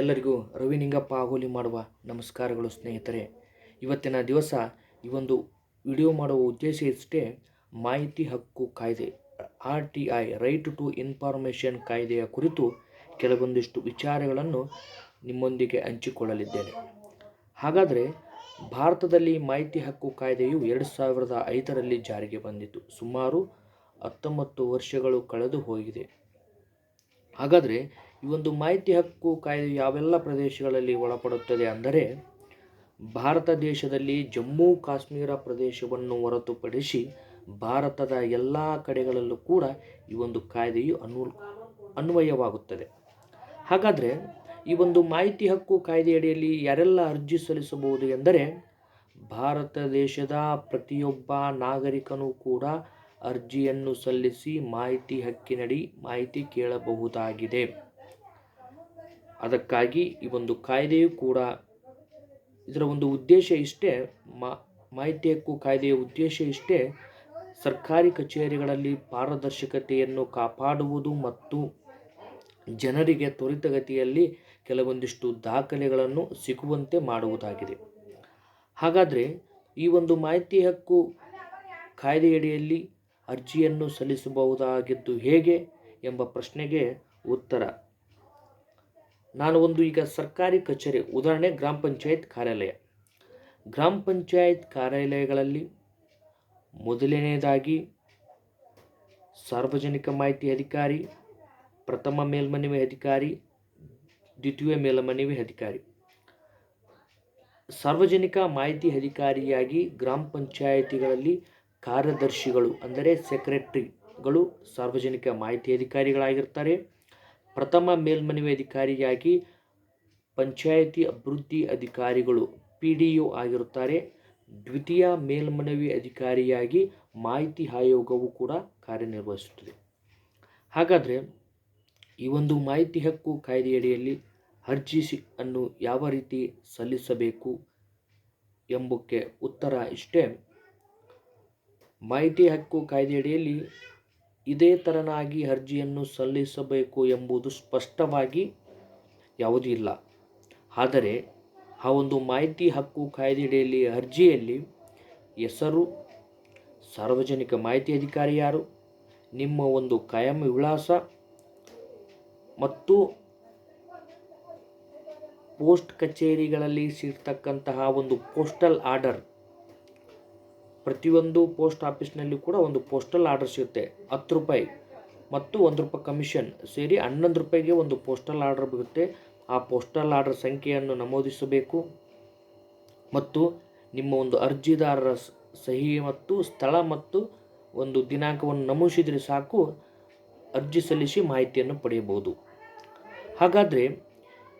ಎಲ್ಲರಿಗೂ ರವಿನಿಂಗಪ್ಪ ಆಗೋಲಿ ಮಾಡುವ ನಮಸ್ಕಾರಗಳು ಸ್ನೇಹಿತರೆ. ಇವತ್ತಿನ ದಿವಸ ಈ ಒಂದು ವಿಡಿಯೋ ಮಾಡುವ ಉದ್ದೇಶ ಇಷ್ಟೇ, ಮಾಹಿತಿ ಹಕ್ಕು ಕಾಯ್ದೆ, R T I, right to information ಕಾಯ್ದೆಯ ಕುರಿತು ಕೆಲವೊಂದಿಷ್ಟು ವಿಚಾರಗಳನ್ನು ನಿಮ್ಮೊಂದಿಗೆ ಹಂಚಿಕೊಳ್ಳಲಿದ್ದೇನೆ. ಹಾಗಾದರೆ ಭಾರತದಲ್ಲಿ ಮಾಹಿತಿ ಹಕ್ಕು ಕಾಯ್ದೆಯು ಎರಡು ಸಾವಿರದ ಐದರಲ್ಲಿ ಜಾರಿಗೆ ಬಂದಿತು. ಸುಮಾರು ಹತ್ತೊಂಬತ್ತು ವರ್ಷಗಳು ಕಳೆದು ಹೋಗಿದೆ. ಹಾಗಾದರೆ ಈ ಒಂದು ಮಾಹಿತಿ ಹಕ್ಕು ಕಾಯ್ದೆ ಯಾವೆಲ್ಲ ಪ್ರದೇಶಗಳಲ್ಲಿ ಒಳಪಡುತ್ತದೆ ಅಂದರೆ ಭಾರತ ದೇಶದಲ್ಲಿ ಜಮ್ಮು ಕಾಶ್ಮೀರ ಪ್ರದೇಶವನ್ನು ಹೊರತುಪಡಿಸಿ ಭಾರತದ ಎಲ್ಲ ಕಡೆಗಳಲ್ಲೂ ಕೂಡ ಈ ಒಂದು ಕಾಯ್ದೆಯು ಅನು ಅನ್ವಯವಾಗುತ್ತದೆ. ಹಾಗಾದರೆ ಈ ಒಂದು ಮಾಹಿತಿ ಹಕ್ಕು ಕಾಯ್ದೆಯಡಿಯಲ್ಲಿ ಯಾರೆಲ್ಲ ಅರ್ಜಿ ಸಲ್ಲಿಸಬಹುದು ಎಂದರೆ ಭಾರತ ದೇಶದ ಪ್ರತಿಯೊಬ್ಬ ನಾಗರಿಕನೂ ಕೂಡ ಅರ್ಜಿಯನ್ನು ಸಲ್ಲಿಸಿ ಮಾಹಿತಿ ಹಕ್ಕಿನಡಿ ಮಾಹಿತಿ ಕೇಳಬಹುದಾಗಿದೆ. ಅದಕ್ಕಾಗಿ ಈ ಒಂದು ಕಾಯ್ದೆಯು ಕೂಡ ಇದರ ಒಂದು ಉದ್ದೇಶ ಇಷ್ಟೇ. ಮಾಹಿತಿ ಹಕ್ಕು ಕಾಯ್ದೆಯ ಉದ್ದೇಶ ಇಷ್ಟೇ. ಸರ್ಕಾರಿ ಕಚೇರಿಗಳಲ್ಲಿ ಪಾರದರ್ಶಕತೆಯನ್ನು ಕಾಪಾಡುವುದು ಮತ್ತು ಜನರಿಗೆ ತ್ವರಿತಗತಿಯಲ್ಲಿ ಕೆಲವೊಂದಿಷ್ಟು ದಾಖಲೆಗಳನ್ನು ಸಿಗುವಂತೆ ಮಾಡುವುದಾಗಿದೆ. ಹಾಗಾದರೆ ಈ ಒಂದು ಮಾಹಿತಿ ಹಕ್ಕು ಕಾಯ್ದೆಯಡಿಯಲ್ಲಿ ಅರ್ಜಿಯನ್ನು ಸಲ್ಲಿಸಬಹುದಾಗಿದ್ದು ಹೇಗೆ ಎಂಬ ಪ್ರಶ್ನೆಗೆ ಉತ್ತರ. ನಾನು ಒಂದು ಈಗ ಸರ್ಕಾರಿ ಕಚೇರಿ, ಉದಾಹರಣೆ ಗ್ರಾಮ ಪಂಚಾಯತ್ ಕಾರ್ಯಾಲಯ. ಗ್ರಾಮ ಪಂಚಾಯತ್ ಕಾರ್ಯಾಲಯಗಳಲ್ಲಿ ಮೊದಲನೆಯದಾಗಿ ಸಾರ್ವಜನಿಕ ಮಾಹಿತಿ ಅಧಿಕಾರಿ, ಪ್ರಥಮ ಮೇಲ್ಮನವಿ ಅಧಿಕಾರಿ, ದ್ವಿತೀಯ ಮೇಲ್ಮನವಿ ಅಧಿಕಾರಿ. ಸಾರ್ವಜನಿಕ ಮಾಹಿತಿ ಅಧಿಕಾರಿಯಾಗಿ ಗ್ರಾಮ ಪಂಚಾಯಿತಿಗಳಲ್ಲಿ ಕಾರ್ಯದರ್ಶಿಗಳು, ಅಂದರೆ ಸೆಕ್ರೆಟರಿಗಳು ಸಾರ್ವಜನಿಕ ಮಾಹಿತಿ ಅಧಿಕಾರಿಗಳಾಗಿರ್ತಾರೆ. ಪ್ರಥಮ ಮೇಲ್ಮನವಿ ಅಧಿಕಾರಿಯಾಗಿ ಪಂಚಾಯಿತಿ ಅಭಿವೃದ್ಧಿ ಅಧಿಕಾರಿಗಳು ಪಿ ಡಿ ಒ ಆಗಿರುತ್ತಾರೆ. ದ್ವಿತೀಯ ಮೇಲ್ಮನವಿ ಅಧಿಕಾರಿಯಾಗಿ ಮಾಹಿತಿ ಆಯೋಗವು ಕೂಡ ಕಾರ್ಯನಿರ್ವಹಿಸುತ್ತದೆ. ಹಾಗಾದರೆ ಈ ಒಂದು ಮಾಹಿತಿ ಹಕ್ಕು ಕಾಯ್ದೆಯಡಿಯಲ್ಲಿ ಅರ್ಜಿ ಅನ್ನು ಯಾವ ರೀತಿ ಸಲ್ಲಿಸಬೇಕು ಎಂಬಕ್ಕೆ ಉತ್ತರ ಇಷ್ಟೇ. ಮಾಹಿತಿ ಹಕ್ಕು ಕಾಯ್ದೆಯಡಿಯಲ್ಲಿ ಇದೇ ತೆರನಾಗಿ ಅರ್ಜಿಯನ್ನು ಸಲ್ಲಿಸಬೇಕು ಎಂಬುದು ಸ್ಪಷ್ಟವಾಗಿ ಯಾವುದೂ ಇಲ್ಲ. ಆದರೆ, ಆ ಒಂದು ಮಾಹಿತಿ ಹಕ್ಕು ಕಾಯ್ದೆಯಡಿಯಲ್ಲಿ, ಅರ್ಜಿಯಲ್ಲಿ ಹೆಸರು, ಸಾರ್ವಜನಿಕ ಮಾಹಿತಿ ಅಧಿಕಾರಿ ಯಾರು, ನಿಮ್ಮ ಒಂದು ಕಾಯಂ ವಿಳಾಸ ಮತ್ತು ಪೋಸ್ಟ್ ಕಚೇರಿಗಳಲ್ಲಿ ಸಿಗ್ತಕ್ಕಂತಹ ಒಂದು ಪೋಸ್ಟಲ್ ಆರ್ಡರ್ ಪ್ರತಿಯೊಂದು ಪೋಸ್ಟ್ ಆಫೀಸ್ನಲ್ಲಿ ಕೂಡ ಒಂದು ಪೋಸ್ಟಲ್ ಆರ್ಡರ್ ಸಿಗುತ್ತೆ. ಹತ್ತು ರೂಪಾಯಿ ಮತ್ತು ಒಂದು ರೂಪಾಯಿ ಕಮಿಷನ್ ಸೇರಿ ಹನ್ನೊಂದು ರೂಪಾಯಿಗೆ ಒಂದು ಪೋಸ್ಟಲ್ ಆರ್ಡರ್ ಬರುತ್ತೆ ಆ ಪೋಸ್ಟಲ್ ಆರ್ಡರ್ ಸಂಖ್ಯೆಯನ್ನು ನಮೂದಿಸಬೇಕು. ಮತ್ತು ನಿಮ್ಮ ಒಂದು ಅರ್ಜಿದಾರರ ಸಹಿ ಮತ್ತು ಸ್ಥಳ ಮತ್ತು ಒಂದು ದಿನಾಂಕವನ್ನು ನಮೂದಿಸಿದರೆ ಸಾಕು, ಅರ್ಜಿ ಸಲ್ಲಿಸಿ ಮಾಹಿತಿಯನ್ನು ಪಡೆಯಬಹುದು. ಹಾಗಾದರೆ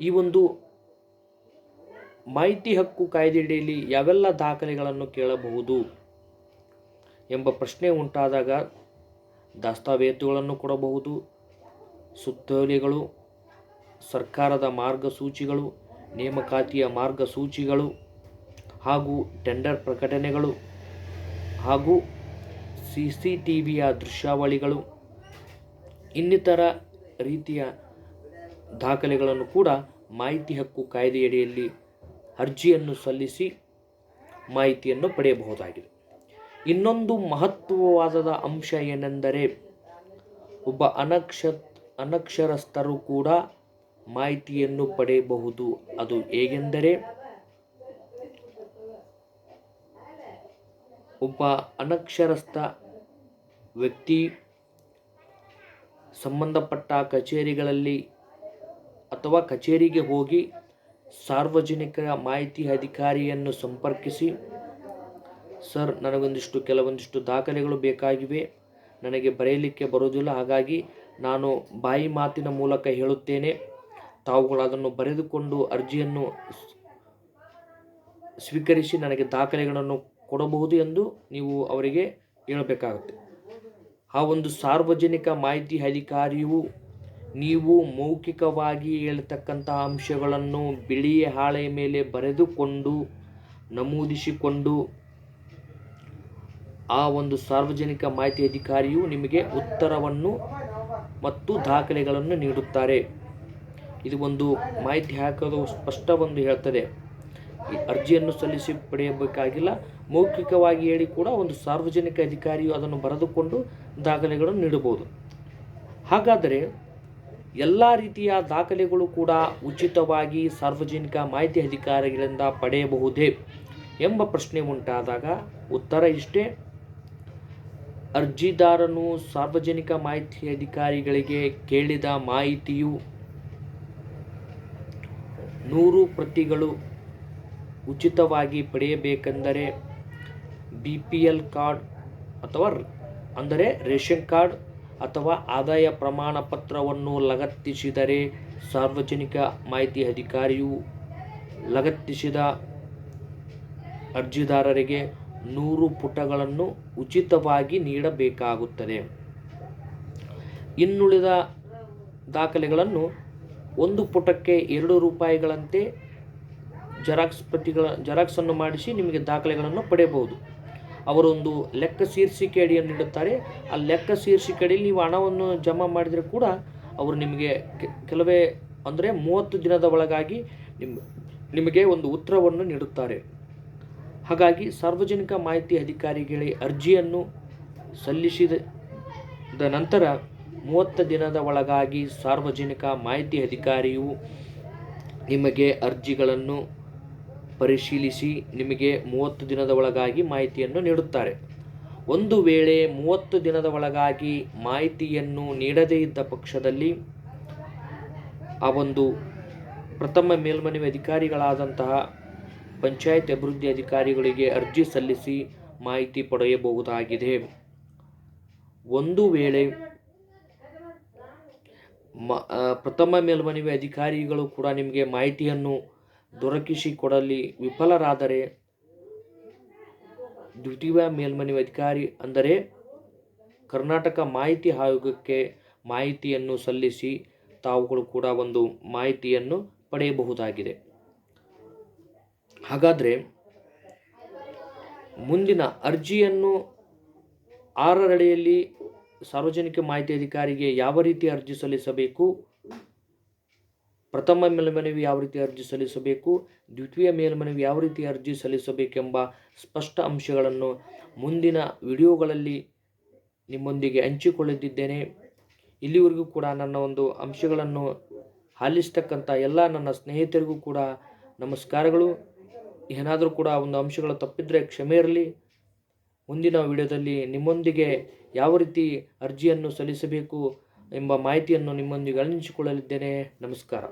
ಈ ಒಂದು ಮಾಹಿತಿ ಹಕ್ಕು ಕಾಯ್ದೆಯಡಿಯಲ್ಲಿ ಯಾವೆಲ್ಲ ದಾಖಲೆಗಳನ್ನು ಕೇಳಬಹುದು? ಎಂಬ ಪ್ರಶ್ನೆ ಉಂಟಾದಾಗ ದಸ್ತಾವೇಜುಗಳನ್ನು ಕೊಡಬಹುದು. ಸುತ್ತೋಲೆಗಳು, ಸರ್ಕಾರದ ಮಾರ್ಗಸೂಚಿಗಳು, ನೇಮಕಾತಿಯ ಮಾರ್ಗಸೂಚಿಗಳು ಹಾಗೂ ಟೆಂಡರ್ ಪ್ರಕಟಣೆಗಳು ಹಾಗೂ ಸಿ ಸಿ ಟಿ ವಿಯ ದೃಶ್ಯಾವಳಿಗಳು, ಇನ್ನಿತರ ರೀತಿಯ ದಾಖಲೆಗಳನ್ನು ಕೂಡ ಮಾಹಿತಿ ಹಕ್ಕು ಕಾಯ್ದೆಯಡಿಯಲ್ಲಿ ಅರ್ಜಿಯನ್ನು ಸಲ್ಲಿಸಿ ಮಾಹಿತಿಯನ್ನು ಪಡೆಯಬಹುದಾಗಿದೆ. ಇನ್ನೊಂದು ಮಹತ್ವವಾದ ಅಂಶ ಏನೆಂದರೆ ಒಬ್ಬ ಅನಕ್ಷ ಅನಕ್ಷರಸ್ಥರು ಕೂಡ ಮಾಹಿತಿಯನ್ನು ಪಡೆಯಬಹುದು. ಅದು ಹೇಗೆಂದರೆ ಒಬ್ಬ ಅನಕ್ಷರಸ್ಥ ವ್ಯಕ್ತಿ ಸಂಬಂಧಪಟ್ಟ ಕಚೇರಿಗಳಲ್ಲಿ ಅಥವಾ ಕಚೇರಿಗೆ ಹೋಗಿ ಸಾರ್ವಜನಿಕ ಮಾಹಿತಿ ಅಧಿಕಾರಿಯನ್ನು ಸಂಪರ್ಕಿಸಿ ಸರ್, ನನಗೊಂದಿಷ್ಟು ಕೆಲವೊಂದಿಷ್ಟು ದಾಖಲೆಗಳು ಬೇಕಾಗಿವೆ. ನನಗೆ ಬರೆಯಲಿಕ್ಕೆ ಬರೋದಿಲ್ಲ ಹಾಗಾಗಿ ನಾನು ಬಾಯಿ ಮಾತಿನ ಮೂಲಕ ಹೇಳುತ್ತೇನೆ. ತಾವುಗಳು ಅದನ್ನು ಬರೆದುಕೊಂಡು ಅರ್ಜಿಯನ್ನು ಸ್ವೀಕರಿಸಿ ನನಗೆ ದಾಖಲೆಗಳನ್ನು ಕೊಡಬಹುದು ಎಂದು ನೀವು ಅವರಿಗೆ ಹೇಳಬೇಕಾಗುತ್ತೆ. ಆ ಒಂದು ಸಾರ್ವಜನಿಕ ಮಾಹಿತಿ ಅಧಿಕಾರಿಯು ನೀವು ಮೌಖಿಕವಾಗಿ ಹೇಳ್ತಕ್ಕಂಥ ಅಂಶಗಳನ್ನು ಬಿಳಿಯ ಹಾಳೆಯ ಮೇಲೆ ಬರೆದುಕೊಂಡು, ನಮೂದಿಸಿಕೊಂಡು ಆ ಒಂದು ಸಾರ್ವಜನಿಕ ಮಾಹಿತಿ ಅಧಿಕಾರಿಯು ನಿಮಗೆ ಉತ್ತರವನ್ನು ಮತ್ತು ದಾಖಲೆಗಳನ್ನು ನೀಡುತ್ತಾರೆ. ಇದು ಒಂದು ಮಾಹಿತಿ ಹಾಕೋದು ಸ್ಪಷ್ಟವೆಂದು ಹೇಳ್ತದೆ ಈ ಅರ್ಜಿಯನ್ನು ಸಲ್ಲಿಸಿ ಪಡೆಯಬೇಕಾಗಿಲ್ಲ. ಮೌಖಿಕವಾಗಿ ಹೇಳಿ ಕೂಡ ಒಂದು ಸಾರ್ವಜನಿಕ ಅಧಿಕಾರಿಯು ಅದನ್ನು ಬರೆದುಕೊಂಡು ದಾಖಲೆಗಳನ್ನು ನೀಡಬಹುದು. ಹಾಗಾದರೆ ಎಲ್ಲ ರೀತಿಯ ದಾಖಲೆಗಳು ಕೂಡ ಉಚಿತವಾಗಿ ಸಾರ್ವಜನಿಕ ಮಾಹಿತಿ ಅಧಿಕಾರಿಗಳಿಂದ ಪಡೆಯಬಹುದೇ ಎಂಬ ಪ್ರಶ್ನೆ ಉಂಟಾದಾಗ ಉತ್ತರ ಇಷ್ಟೇ. ಅರ್ಜಿದಾರನು ಸಾರ್ವಜನಿಕ ಮಾಹಿತಿ ಅಧಿಕಾರಿಗಳಿಗೆ ಕೇಳಿದ ಮಾಹಿತಿಯು ನೂರು ಪ್ರತಿಗಳು ಉಚಿತವಾಗಿ ಪಡೆಯಬೇಕೆಂದರೆ ಬಿ ಪಿ ಎಲ್ ಕಾರ್ಡ್ ಅಥವಾ ಅಂದರೆ ರೇಷನ್ ಕಾರ್ಡ್ ಅಥವಾ ಆದಾಯ ಪ್ರಮಾಣ ಪತ್ರವನ್ನು ಲಗತ್ತಿಸಿದರೆ ಸಾರ್ವಜನಿಕ ಮಾಹಿತಿ ಅಧಿಕಾರಿಯು ಲಗತ್ತಿಸಿದ ಅರ್ಜಿದಾರರಿಗೆ ನೂರು ಪುಟಗಳನ್ನು ಉಚಿತವಾಗಿ ನೀಡಬೇಕಾಗುತ್ತದೆ. ಇನ್ನುಳಿದ ದಾಖಲೆಗಳನ್ನು ಒಂದು ಪುಟಕ್ಕೆ ಎರಡು ರೂಪಾಯಿಗಳಂತೆ ಜೆರಾಕ್ಸ್ ಪ್ರತಿಗಳ ಜೆರಾಕ್ಸನ್ನು ಮಾಡಿಸಿ ನಿಮಗೆ ದಾಖಲೆಗಳನ್ನು ಪಡೆಯಬಹುದು. ಅವರೊಂದು ಲೆಕ್ಕ ಶೀರ್ಷಿಕೆ ಅಡಿಯನ್ನು ನೀಡುತ್ತಾರೆ. ಆ ಲೆಕ್ಕ ಶೀರ್ಷಿಕೆ ಅಡಿಯಲ್ಲಿ ನೀವು ಹಣವನ್ನು ಜಮಾ ಮಾಡಿದರೆ ಕೂಡ ಅವರು ನಿಮಗೆ ಕೆಲವೇ, ಅಂದರೆ ಮೂವತ್ತು ದಿನದ ಒಳಗಾಗಿ ನಿಮ್ಮ ನಿಮಗೆ ಒಂದು ಉತ್ತರವನ್ನು ನೀಡುತ್ತಾರೆ. ಹಾಗಾಗಿ ಸಾರ್ವಜನಿಕ ಮಾಹಿತಿ ಅಧಿಕಾರಿಗಳಿಗೆ ಅರ್ಜಿಯನ್ನು ಸಲ್ಲಿಸಿದ ನಂತರ ಮೂವತ್ತು ದಿನದ ಒಳಗಾಗಿ ಸಾರ್ವಜನಿಕ ಮಾಹಿತಿ ಅಧಿಕಾರಿಯು ನಿಮಗೆ ಅರ್ಜಿಗಳನ್ನು ಪರಿಶೀಲಿಸಿ ನಿಮಗೆ ಮೂವತ್ತು ದಿನದ ಒಳಗಾಗಿ ಮಾಹಿತಿಯನ್ನು ನೀಡುತ್ತಾರೆ. ಒಂದು ವೇಳೆ ಮೂವತ್ತು ದಿನದ ಒಳಗಾಗಿ ಮಾಹಿತಿಯನ್ನು ನೀಡದೇ ಇದ್ದ ಪಕ್ಷದಲ್ಲಿ ಆ ಒಂದು ಪ್ರಥಮ ಮೇಲ್ಮನವಿ ಅಧಿಕಾರಿಗಳಾದಂತಹ ಪಂಚಾಯತ್ ಅಭಿವೃದ್ಧಿ ಅಧಿಕಾರಿಗಳಿಗೆ ಅರ್ಜಿ ಸಲ್ಲಿಸಿ ಮಾಹಿತಿ ಪಡೆಯಬಹುದಾಗಿದೆ. ಒಂದು ವೇಳೆ ಮ ಪ್ರಥಮ ಮೇಲ್ಮನವಿ ಅಧಿಕಾರಿಗಳು ಕೂಡ ನಿಮಗೆ ಮಾಹಿತಿಯನ್ನು ದೊರಕಿಸಿ ಕೊಡಲಿ ವಿಫಲರಾದರೆ ದ್ವಿತೀಯ ಮೇಲ್ಮನವಿ ಅಧಿಕಾರಿ ಅಂದರೆ ಕರ್ನಾಟಕ ಮಾಹಿತಿ ಆಯೋಗಕ್ಕೆ ಮಾಹಿತಿಯನ್ನು ಸಲ್ಲಿಸಿ ತಾವುಗಳು ಕೂಡ ಒಂದು ಮಾಹಿತಿಯನ್ನು ಪಡೆಯಬಹುದಾಗಿದೆ. ಹಾಗಾದರೆ ಮುಂದಿನ ಅರ್ಜಿಯನ್ನು ಆರರಡಿಯಲ್ಲಿ ಸಾರ್ವಜನಿಕ ಮಾಹಿತಿ ಅಧಿಕಾರಿಗೆ ಯಾವ ರೀತಿ ಅರ್ಜಿ ಸಲ್ಲಿಸಬೇಕು? ಪ್ರಥಮ ಮೇಲ್ಮನವಿ ಯಾವ ರೀತಿ ಅರ್ಜಿ ಸಲ್ಲಿಸಬೇಕು? ದ್ವಿತೀಯ ಮೇಲ್ಮನವಿ ಯಾವ ರೀತಿ ಅರ್ಜಿ ಸಲ್ಲಿಸಬೇಕೆಂಬ ಸ್ಪಷ್ಟ ಅಂಶಗಳನ್ನು ಮುಂದಿನ ವಿಡಿಯೋಗಳಲ್ಲಿ ನಿಮ್ಮೊಂದಿಗೆ ಹಂಚಿಕೊಳ್ಳುತ್ತಿದ್ದೇನೆ ಇಲ್ಲಿವರೆಗೂ ಕೂಡ ನನ್ನ ಒಂದು ಅಂಶಗಳನ್ನು ಆಲಿಸ್ತಕ್ಕಂಥ ಎಲ್ಲ ನನ್ನ ಸ್ನೇಹಿತರಿಗೂ ಕೂಡ ನಮಸ್ಕಾರಗಳು. ಏನಾದರೂ ಕೂಡ ಒಂದು ಅಂಶಗಳು ತಪ್ಪಿದರೆ ಕ್ಷಮೆ ಇರಲಿ. ಮುಂದಿನ ವಿಡಿಯೋದಲ್ಲಿ ನಿಮ್ಮೊಂದಿಗೆ ಯಾವ ರೀತಿ ಅರ್ಜಿಯನ್ನು ಸಲ್ಲಿಸಬೇಕು ಎಂಬ ಮಾಹಿತಿಯನ್ನು ನಿಮ್ಮೊಂದಿಗೆ ಹಂಚಿಕೊಳ್ಳಲಿದ್ದೇನೆ ನಮಸ್ಕಾರ.